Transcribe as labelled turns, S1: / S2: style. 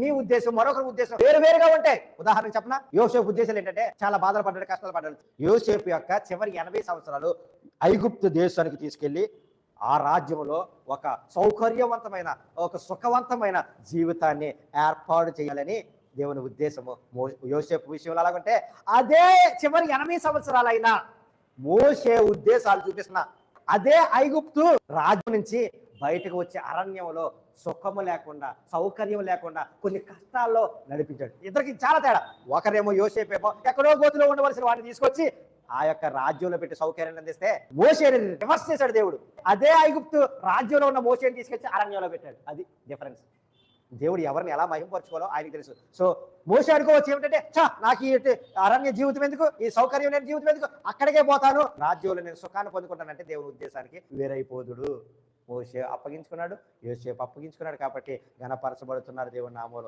S1: నీ ఉద్దేశం మరొకరి ఉద్దేశం వేరు వేరుగా ఉంటాయి. ఉదాహరణ చెప్పనా? యోసేపు ఉద్దేశాలు ఏంటంటే చాలా బాధలు పడ్డాడు కష్టాలు పడ్డాడు. యోసేపు యొక్క చివరి ఎనభై సంవత్సరాలు ఐగుప్తు దేశానికి తీసుకెళ్ళి ఆ రాజ్యంలో ఒక సౌకర్యవంతమైన ఒక సుఖవంతమైన జీవితాన్ని ఏర్పాటు చేయాలని దేవుని ఉద్దేశము. యోసేపు విషయంలో అలాగంటే అదే చివరి ఎనభై సంవత్సరాలైనా మోసే ఉద్దేశాలు చూపిస్తున్న అదే ఐగుప్తు రాజు నుంచి బయటకు వచ్చే అరణ్యంలో సుఖము లేకుండా సౌకర్యం లేకుండా కొన్ని కష్టాల్లో నడిపించాడు. ఇద్దరికి చాలా తేడా. ఒకరేమో యోసేపేమో ఎక్కడో గోతిలో ఉండవలసిన వాడిని తీసుకొచ్చి ఆ యొక్క రాజ్యంలో పెట్టి సౌకర్యాన్ని అందిస్తే మోసేని రివర్స్ చేశాడు దేవుడు. అదే ఐగుప్తు రాజ్యంలో ఉన్న మోసేని తీసుకొచ్చి అరణ్యంలో పెట్టాడు. అది డిఫరెన్స్ దేవుడు ఎవరిని ఎలా మహింపరచుకోవాలో ఆయనకు తెలుసు. సో మోసే అనుకోవచ్చు ఏమిటంటే చా నాకు ఈ అరణ్య జీవితం ఎందుకు? ఈ సౌకర్యం లేని జీవితం ఎందుకు? అక్కడికే పోతాను. రాజ్యంలో నేను సుఖాన్ని పొందుకుంటానంటే దేవుని ఉద్దేశానికి వేరైపోదుడు. మోసే అప్పగించుకున్నాడు యోసేపు అప్పగించుకున్నాడు కాబట్టి ఘనపరచబడుతున్నారు దేవుని నామూలు.